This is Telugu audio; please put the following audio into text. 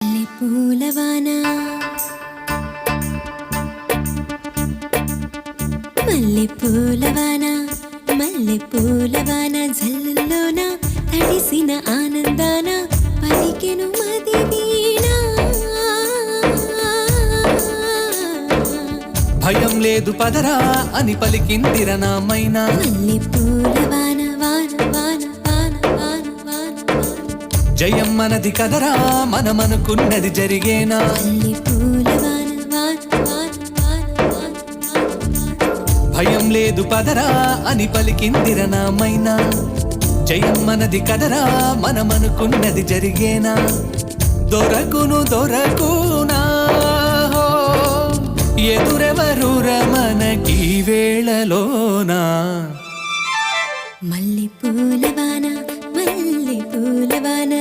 మల్లె పూలవాన. మల్లె పూలవాన మల్లె పూలవాన జల్లులోన తడిసిన ఆనందాన పలికెను మది వీణ భయం లేదు పదరా అని పలికిందిర నామైనా మల్లె పూలవాన. జయం మనది కదరా మనమనుకున్నది జరిగేనా? భయం లేదు పదరా అని పలికిందిర నామైనా జయం మనది కదరా మనమనుకున్నది జరిగేనా? దొరకును దొరకునా? ఎదురెవరు రమనకి మనకి వేళలోనా? మల్లె పూలవానా మల్లె పూలవాన